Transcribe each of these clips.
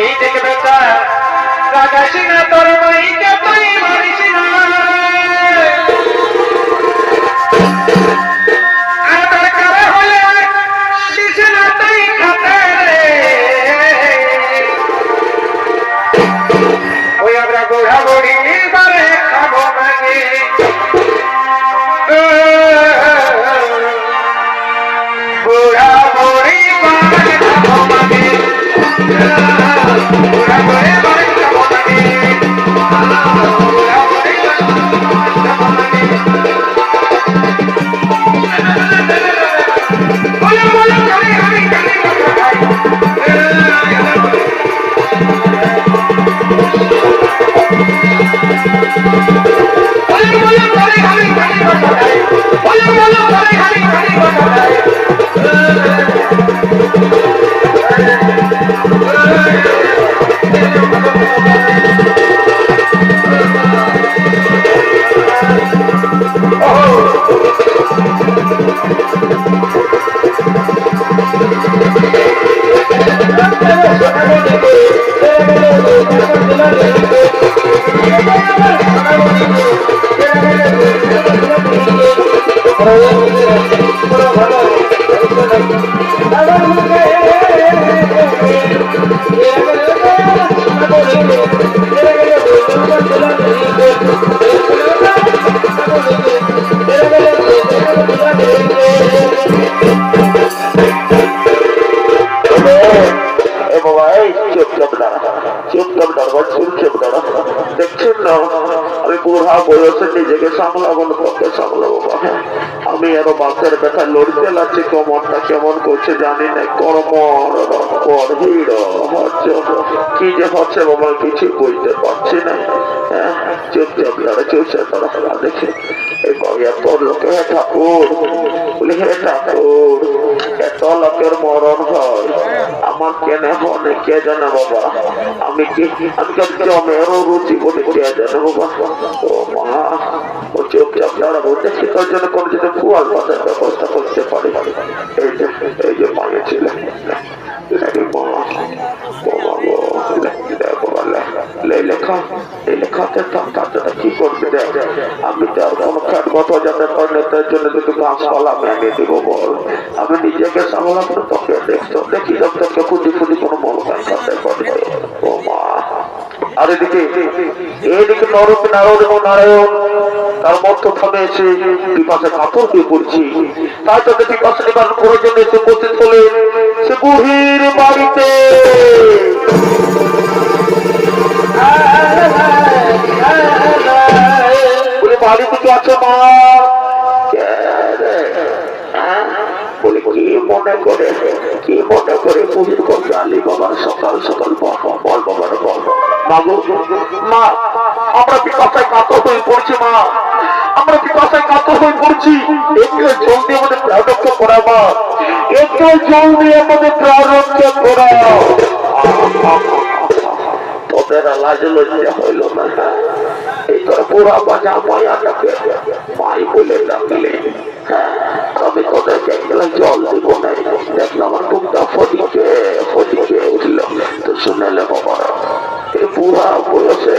এই দেখবে রাগাসি না তোর মাইকে বয়সে নিজেকে সামলাবো তোকে সামলাবো আমি আরও বাসের ব্যথা লড়তে লাগছি কেমনটা কেমন করছে জানি না, কর্মর কর হিড় হচ্ছে কি যে হচ্ছে বাবা কিছু বুঝতে পারছি না। হ্যাঁ চুপচাপ চুপচাপ দাঁড়া দেখে। এই এত লোকে, হে ঠাকুর, বলি, হে ঠাকুর, এত লোকের মরণ হয়। আমার কেন হনে কে জানে বাবা? আমি কি আমি কি জমেরও রুচি বলে কে জানে বাবা? ও মা, ও চোখ চাপ দাঁড়াবো দেখি তোর জন্য কোনো যদি ফুয়াল পাতার ব্যবস্থা করতে পারি। এই লেখা এই লেখাতে কাজটা কি করবে আমি নিজেকে সামলাম তোকে, দেখি তোকে কোনো মন কাছে করে ও মা। আর এদিকে এদিকে নরক নারায়ণ এবং নারায়ণ, তার মধ্য থামে বিপাশে কাতর হয়ে পড়ছি। তাই তোকে বিপাশে নিবারণ প্রয়োজন এসে উপস্থিত হলে সে বুহির বাড়িতে হ্যাঁ? বলে কি করে? কি করে? পুরীর করছে আলী বাবার সকাল সকাল, বল বল বাবার বল মাগো, মা, আমরা বিকাশায় কাতর হয়ে পড়ছি, মা। আমরা বিকাশায় কাতর হয়ে পড়ছি। একটু জল দিয়ে আমাদের প্রাণ রক্ষা করা মা আমাদের প্রাণ করা তোদের লাজ লজ্জা হইল না এই তোর পুরা বাজা মায়াটাকে মাই বলে হ্যাঁ তবে তোদেরকে জল দিব না। দেখলাম আমার বুকটা ফটিকে ফটিকে উঠল। তো শুনেলে বাবা এই বুড়া বয়সে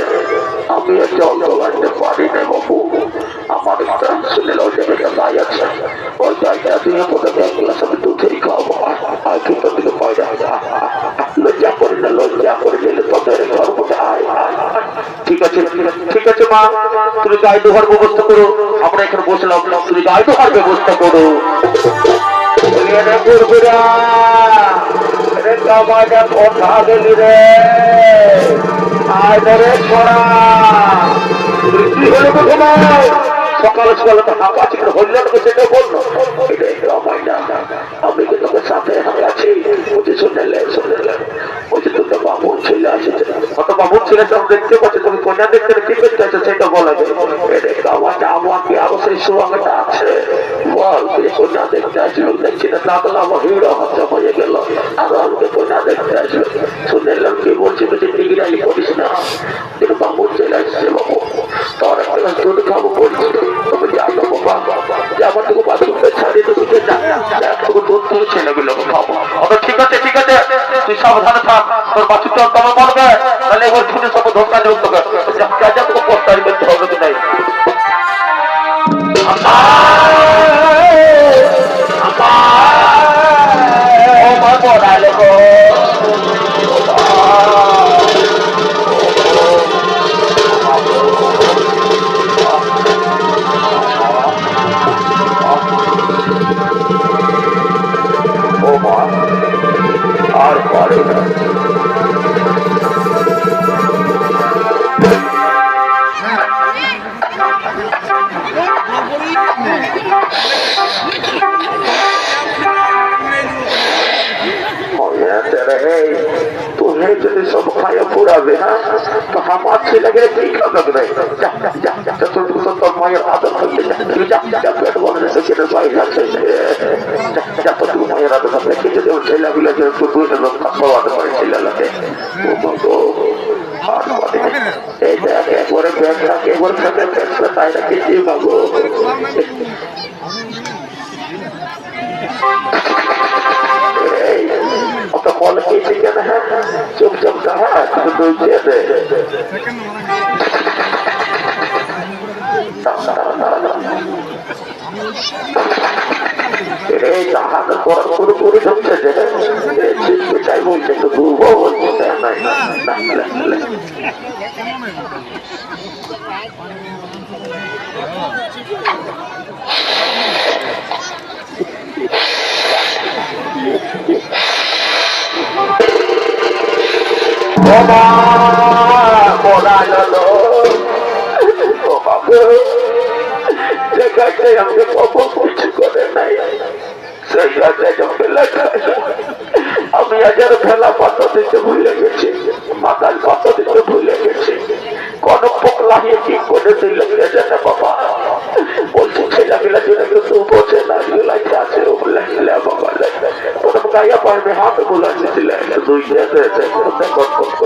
মা তুমি গায়ে দোহার ব্যবস্থা করো আমরা এখানে বসলাম তুমি গায়ে দোহার ব্যবস্থা করো সকাল সকালে তো ছিল হইল সেটা বলল আমি তোকে সাথে আছি বলছি শুনেলে শুনেলে তো বাবুর ছেলে দেখতে পাচ্ছে তুমি কন্যা দেখতে কি করতে বলা তুই না তাহলে আমার হিরো হত্যা বলছি বলছি। ডিগ্রি করিস তোকে বাথরুমে ছেলেগুলোকে খাব। ঠিক আছে ঠিক আছে। তুই সাবধানে থাক, তোর বাছু তোর তবে মরবে তাহলে এবার শুনে সব না তো আমার ছেলেকে ঠিক লাগবে না যা যা যা যা তোর মায়ের আদর করতে তো কি ছেলেগুলো কি মাগো এই কল পেয়েছে কেন হ্যাঁ? চুপ চুপ দাঁড়া শুধু দুই দিয়ে দে। এই তাহাকে করা শুরু করে ঢুকছে দুর্বল না ও বাবু যেখানে আমাকে কিছু করে নাই আমি আজের ফেলা পাতা দিতে ভুলে গেছি মাথার পাতা দিতে ভুলে গেছি কোন পোকলাহিয়ে কি করে দিল জানে বাবা বলছি ছেলেগুলা জন্য কিন্তু বোঝে না গুলাইতে আছে বাবা গাইয়া পারবে হাতগুলা দিছিলে দুই দিয়ে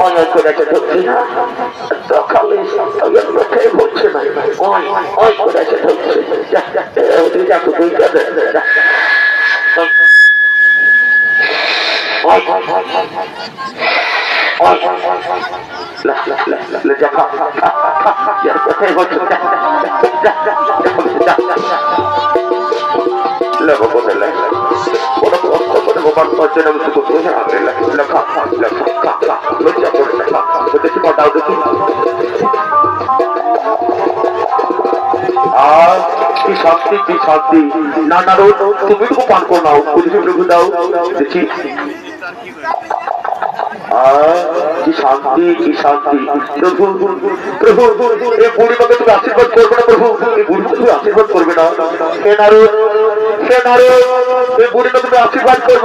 অনেক করেছে ঢুকছি না সকালে সপ্তাহের লোকে বলছে না ওই ওই করেছে ঢুকছে যা যা ওদিকে যা তো দুইটা দে যা ওই ওই ওই ওই লা লা লা লা লা যা খা খা খা খা খা ইয়ার কোথায় বলছে যা যা যা যা যা যা লেবো কোথায় লে ওটা তো অস্ত করে গোবার পর্যন্ত আমি তো কোথায় হ্যাঁ আগে লেখা লেখা লেখা খা খা লজ্জা করে কি দেখি আর কি শান্তি কি শান্তি। না না তুমি তো পান করো নাও পুলিশ প্রভু দাও, দেখি। কি শান্তি কি শান্তি। প্রভু প্রভু, এ বুড়িমাকে তুমি আশীর্বাদ করবে না, প্রভু? এই বুড়িমাকে তুমি আশীর্বাদ করবে না। হে হে নারদ এই বুড়িমাকে তুমি আশীর্বাদ করব।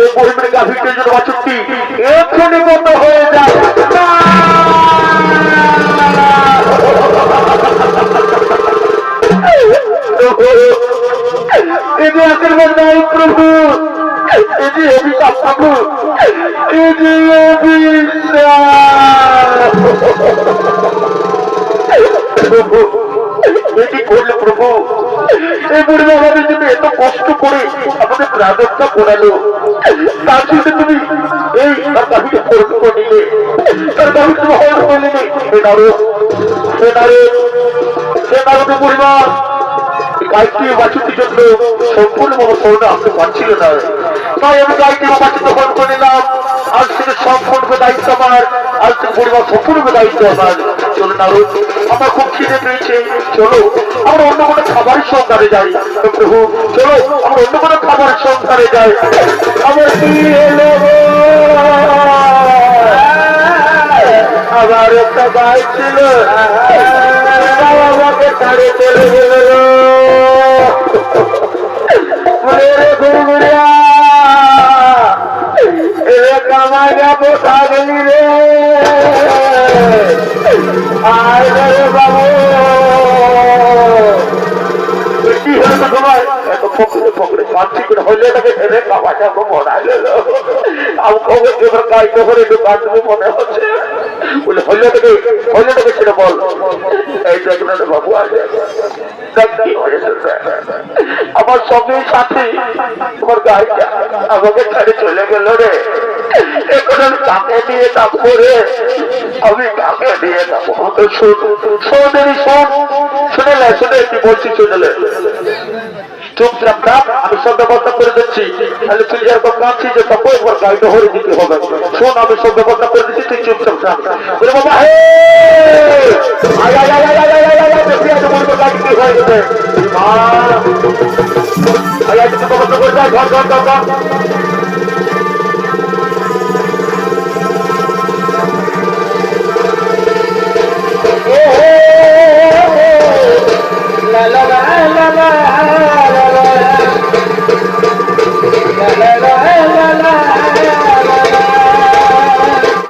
এই বুড়িমাকে গাভীর জন্য বাছুরটি এক্ষুনি বন্ধ হয়ে যায়। এটি আশীর্বাদ নাই, প্রভু। এটি অভিশাপ, প্রভু। এটি অভিশাপ। করবে আমাদের জন্য এত কষ্ট করে আমাদের করালো। তার সাথে তুমি এই তার তার হল সে নারদ সে নারদ সে নারদ পরিবার গায়ত্রী বাছুটির জন্য সম্পূর্ণ মনে করোনা আসতে পারছিল না। তাই আমি গায়ত্রী বাছুটি ফোন করে নিলাম আজ থেকে সম্পূর্ণ দায়িত্ব আমার, আজ থেকে পরিবার সম্পূর্ণ দায়িত্ব আমার। চলো নারু আমার খুব খিদে পেয়েছে, চলো, আমরা অন্য কোনো খাবারের সন্ধানে যাই। প্রভু, চলো, আমরা অন্য কোনো খাবারের সন্ধানে যাই। আমার গো? একটা গাই ছিল। আমাকে ছাড়ে চলে গেল। বলে, রে ঘুমুরিয়া এরে কামাই যাব থাকলি রে আয় রে বাবু কি হলো তোমার এত পকড়ে পকড়ে পাচ্ছি করে হইলে তাকে ছেড়ে বাবা যাব মরা গেল আমি কবে এবার কাজ করে একটু কাটবো মনে হচ্ছে বলে হইলে আমার সঙ্গে সাথে তোমার গাড়িটা আমাকে ছেড়ে চলে গেল রে এখন আমি কাকে নিয়ে যাব রে আমি কাকে যাব তো শোন শোন শোন শুনেলে শুনে কি বলছি শুনেলে চুপচাপ থাক আমি করে দিচ্ছি তাহলে তুই যেরকম কাঁদছি যে তখন একবার গাড়িটা হরে দিতে হবে শোন আমি সব ব্যবস্থা করে দিচ্ছি তুই চুপচাপ থাক বলে বাবা হে আয় আয় আয় হয়ে ধর ধর ধর ধর لا لا لا لا لا لا لا لا